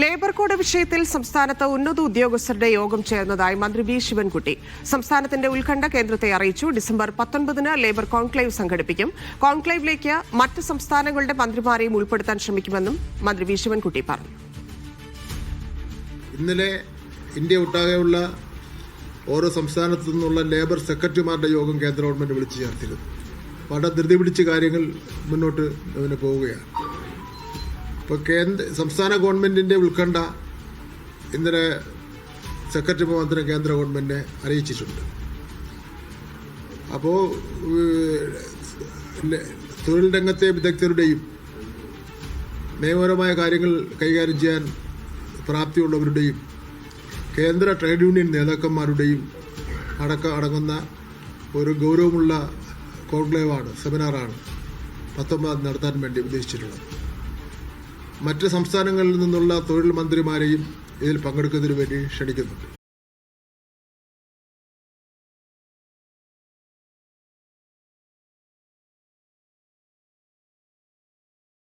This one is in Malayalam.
ലേബർ കോഡ് വിഷയത്തിൽ സംസ്ഥാനത്ത് ഉന്നത ഉദ്യോഗസ്ഥരുടെ യോഗം ചേർന്നതായി മന്ത്രി വി ശിവൻകുട്ടി. സംസ്ഥാനത്തിന്റെ ഉത്കണ്ഠ കേന്ദ്രത്തെ അറിയിച്ചു. ഡിസംബർ പത്തൊൻപതിന് ലേബർ കോൺക്ലേവ് സംഘടിപ്പിക്കും. കോൺക്ലേവിലേക്ക് മറ്റ് സംസ്ഥാനങ്ങളുടെ മന്ത്രിമാരെയും ഉൾപ്പെടുത്താൻ ശ്രമിക്കുമെന്നും മന്ത്രി വി ശിവൻകുട്ടി പറഞ്ഞു. ഇന്നലെ ഇന്ത്യ ഒട്ടാകെയുള്ള ഓരോ സംസ്ഥാനത്തു നിന്നുള്ള ലേബർ സെക്രട്ടറിമാരുടെ യോഗം കേന്ദ്ര ഗവൺമെന്റ് വിളിച്ചു ചേർത്തിരുന്നു. വളരെ ധൃതി പിടിച്ച് കാര്യങ്ങൾ മുന്നോട്ട് പോവുകയാണ്. ഇപ്പോൾ കേന്ദ്ര സംസ്ഥാന ഗവൺമെന്റിന്റെ ഉത്കണ്ഠ ഇന്നലെ സെക്രട്ടറി മുഖാന്തരം കേന്ദ്ര ഗവൺമെന്റിനെ അറിയിച്ചിട്ടുണ്ട്. അപ്പോൾ തൊഴിൽ രംഗത്തെ വിദഗ്ധരുടെയും നിയമപരമായ കാര്യങ്ങൾ കൈകാര്യം ചെയ്യാൻ പ്രാപ്തിയുള്ളവരുടെയും കേന്ദ്ര ട്രേഡ് യൂണിയൻ നേതാക്കന്മാരുടെയും അടക്ക അടങ്ങുന്ന ഒരു ഗൗരവമുള്ള കോൺക്ലേവാണ് സെമിനാറാണ് പത്തൊമ്പതാം നടത്താൻ വേണ്ടി ഉദ്ദേശിച്ചിട്ടുള്ളത്. മറ്റ് സംസ്ഥാനങ്ങളിൽ നിന്നുള്ള തൊഴിൽ മന്ത്രിമാരെയും ഇതിൽ പങ്കെടുക്കുന്നതിന് വേണ്ടി ക്ഷണിക്കുന്നുണ്ട്